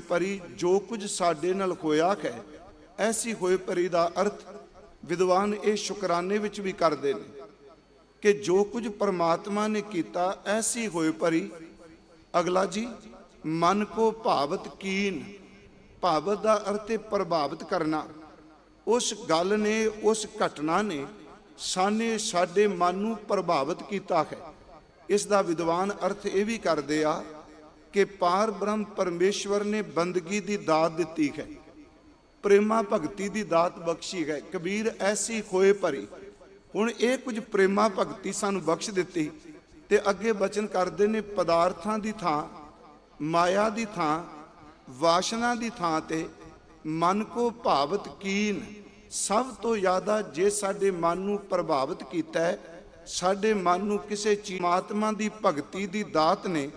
ਪਰੀ ਜੋ ਕੁਝ ਸਾਡੇ ਨਾਲ ਹੋਇਆ ਹੈ, ਐਸੀ ਹੋਏ ਪਰੀ ਦਾ ਅਰਥ ਵਿਦਵਾਨ ਇਹ ਸ਼ੁਕਰਾਨੇ ਵਿੱਚ ਵੀ ਕਰਦੇ ਨੇ ਕਿ ਜੋ ਕੁਝ ਪਰਮਾਤਮਾ ਨੇ ਕੀਤਾ, ਐਸੀ ਹੋਏ ਪਰੀ। ਅਗਲਾ ਜੀ, ਮਨ ਕੋ ਭਾਵਤ ਕੀਨ। ਭਾਵਤ ਦਾ ਅਰਥ ਹੈ ਪ੍ਰਭਾਵਿਤ ਕਰਨਾ। ਉਸ ਗੱਲ ਨੇ, ਉਸ ਘਟਨਾ ਨੇ ਸਾਨੇ ਸਾਡੇ ਮਨ ਨੂੰ ਪ੍ਰਭਾਵਿਤ ਕੀਤਾ ਹੈ। ਇਸ ਦਾ ਵਿਦਵਾਨ ਅਰਥ ਇਹ ਵੀ ਕਰਦੇ ਆ ਕਿ ਪਾਰ ਬ੍ਰਹਮ ਪਰਮੇਸ਼ਵਰ ਨੇ ਬੰਦਗੀ ਦੀ ਦਾਤ ਦਿੱਤੀ ਹੈ। ਪ੍ਰੇਮਾ ਭਗਤੀ ਦੀ ਦਾਤ ਬਖਸ਼ੀ ਹੈ। ਕਬੀਰ ਐਸੀ ਖੋਏ ਭਰੀ। ਹੁਣ ਇਹ ਕੁਝ ਪ੍ਰੇਮਾ ਭਗਤੀ ਸਾਨੂੰ ਬਖਸ਼ ਦਿੱਤੀ ਤੇ ਅੱਗੇ ਬਚਨ ਕਰਦੇ ਨੇ ਪਦਾਰਥਾਂ ਦੀ ਥਾਂ, ਮਾਇਆ ਦੀ ਥਾਂ, ਵਾਸ਼ਨਾ ਦੀ ਥਾਂ ਤੇ ਮਨ ਕੋ ਭਾਵਤ ਕੀਨ। ਸਭ ਤੋਂ ਜ਼ਿਆਦਾ ਜੇ ਸਾਡੇ ਮਨ ਨੂੰ ਪ੍ਰਭਾਵਿਤ ਕੀਤਾ ਹੈ, ਸਾਡੇ ਮਨ ਨੂੰ ਕਿਸੇ ਚੀਮਾਤਮਾ ਦੀ ਭਗਤੀ ਦੀ ਦਾਤ ਨੇ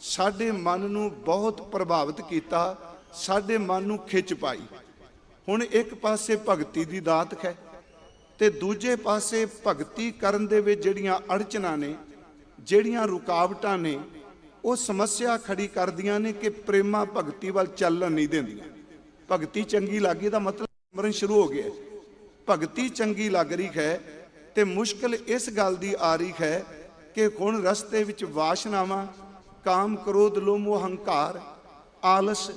ਸਾਡੇ ਮਨ ਨੂੰ ਬਹੁਤ ਪ੍ਰਭਾਵਿਤ ਕੀਤਾ, ਸਾਡੇ ਮਨ ਨੂੰ ਖਿੱਚ ਪਾਈ। ਹੁਣ ਇੱਕ ਪਾਸੇ ਭਗਤੀ ਦੀ ਦਾਤ ਹੈ ਤੇ ਦੂਜੇ ਪਾਸੇ ਭਗਤੀ ਕਰਨ ਦੇ ਵਿੱਚ ਜਿਹੜੀਆਂ ਅੜਚਨਾਂ ਨੇ, ਜਿਹੜੀਆਂ ਰੁਕਾਵਟਾਂ ਨੇ, ਉਹ ਸਮੱਸਿਆ ਖੜੀ ਕਰਦੀਆਂ ਨੇ ਕਿ ਪ੍ਰੇਮਾ ਭਗਤੀ ਵੱਲ ਚੱਲਣ ਨਹੀਂ ਦਿੰਦੀਆਂ। ਭਗਤੀ ਚੰਗੀ ਲੱਗੀ ਦਾ ਮਤਲਬ ਮਰਨ ਸ਼ੁਰੂ ਹੋ ਗਿਆ। ਭਗਤੀ ਚੰਗੀ ਲੱਗ ਰਹੀ ਹੈ ਤੇ ਮੁਸ਼ਕਲ ਇਸ ਗੱਲ ਦੀ ਆ ਰਹੀ ਹੈ ਕਿ ਹੁਣ ਰਸਤੇ ਵਿੱਚ ਵਾਸ਼ਨਾਵਾਂ ਕਾਮ ਕ੍ਰੋਧ ਲੋਭ ਹੰਕਾਰ ਆਲਸ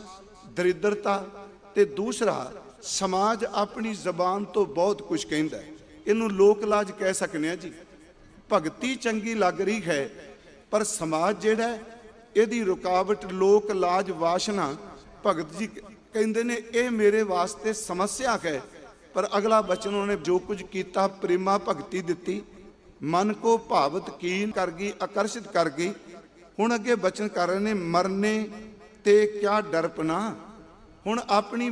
ਦਰਿਦਰਤਾ ਤੇ ਦੂਸਰਾ ਸਮਾਜ ਆਪਣੀ ਜ਼ਬਾਨ ਤੋਂ ਬਹੁਤ ਕੁਝ ਕਹਿੰਦਾ ਹੈ ਇਹਨੂੰ ਲੋਕ ਲਾਜ ਕਹਿ ਸਕਨੇ ਆ ਜੀ ਭਗਤੀ ਚੰਗੀ ਲੱਗ ਰਹੀ ਹੈ ਪਰ ਸਮਾਜ ਜਿਹੜਾ ਇਹਦੀ ਰੁਕਾਵਟ ਲੋਕ ਲਾਜ ਵਾਸ਼ਨਾ ਭਗਤ ਜੀ ਕਹਿੰਦੇ ਨੇ ਇਹ ਮੇਰੇ ਵਾਸਤੇ ਸਮੱਸਿਆ ਹੈ ਪਰ ਅਗਲਾ ਬਚਨ ਉਹਨੇ ਜੋ ਕੁਝ ਕੀਤਾ ਪ੍ਰੇਮਾ ਭਗਤੀ ਦਿੱਤੀ ਮਨ ਕੋ ਭਾਵਤ ਕੀਨ ਕਰ ਗਈ ਆਕਰਸ਼ਿਤ ਕਰ ਗਈ ਹੁਣ ਅੱਗੇ ਬਚਨ ਕਰ ਰਹੇ ਨੇ ਮਰਨੇ ਤੇ ਕਿਆ ਡਰਪਨਾ। ਹੁਣ ਆਪਣੀ